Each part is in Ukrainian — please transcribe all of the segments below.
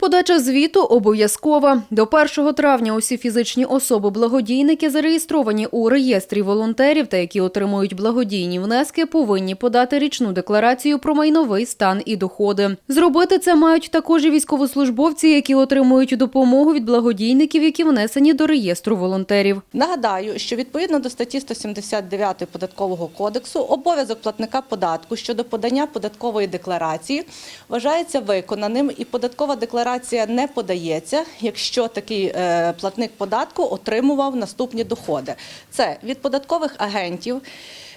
Подача звіту обов'язкова. До 1 травня усі фізичні особи-благодійники, зареєстровані у реєстрі волонтерів та які отримують благодійні внески, повинні подати річну декларацію про майновий стан і доходи. Зробити це мають також і військовослужбовці, які отримують допомогу від благодійників, які внесені до реєстру волонтерів. Нагадаю, що відповідно до статті 179 Податкового кодексу обов'язок платника податку щодо подання податкової декларації вважається виконаним і податкова декларація не подається, якщо такий е, платник податку отримував наступні доходи. Це від податкових агентів.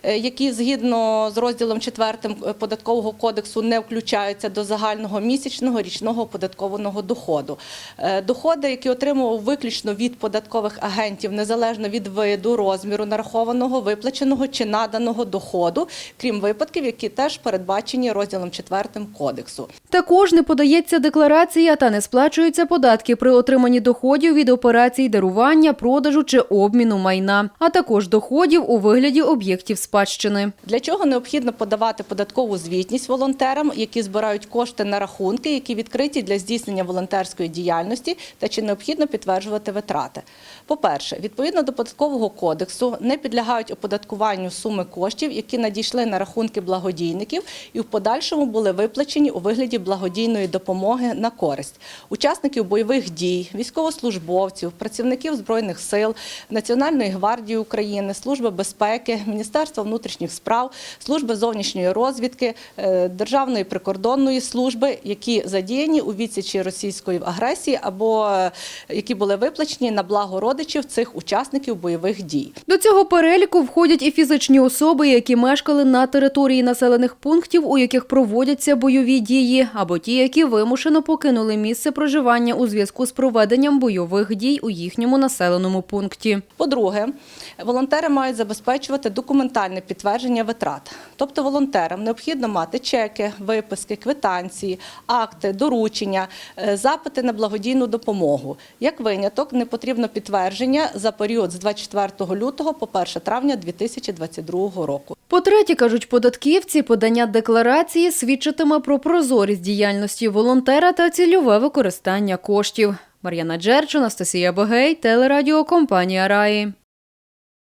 Е, Які згідно з розділом 4 податкового кодексу не включаються до загального місячного річного оподаткованого доходу. Е, Доходи, які отримував виключно від податкових агентів, незалежно від виду, розміру нарахованого, виплаченого чи наданого доходу, крім випадків, які теж передбачені розділом 4 кодексу. Також не подається декларація та не сплачуються податки при отриманні доходів від операцій дарування, продажу чи обміну майна, а також доходів у вигляді об'єктів спадщини. Для чого необхідно подавати податкову звітність волонтерам, які збирають кошти на рахунки, які відкриті для здійснення волонтерської діяльності, та чи необхідно підтверджувати витрати? По-перше, відповідно до податкового кодексу не підлягають оподаткуванню суми коштів, які надійшли на рахунки благодійників і в подальшому були виплачені у вигляді благодійної допомоги на користь учасників бойових дій, військовослужбовців, працівників збройних сил, Національної гвардії України, Служби безпеки, Міністерства внутрішніх справ, Служби зовнішньої розвідки, е, Державної прикордонної служби, які задіяні у відсічі російської агресії або е, які були виплачені на благо родичів цих учасників бойових дій. До цього переліку входять і фізичні особи, які мешкали на території населених пунктів, у яких проводяться бойові дії, або ті, які вимушено покинули місце проживання у зв'язку з проведенням бойових дій у їхньому населеному пункті. По-друге, волонтери мають забезпечувати документальне підтвердження витрат. Тобто волонтерам необхідно мати чеки, виписки, квитанції, акти, доручення, е, запити на благодійну допомогу. Як виняток, не потрібно підтвердження за період з 24 лютого по 1 травня 2022 року. По-третє, кажуть податківці, подання декларації свідчитиме про прозорість діяльності волонтера та цільове використання коштів. Мар'яна Джерч, Анастасія Богей, телерадіокомпанія Раї.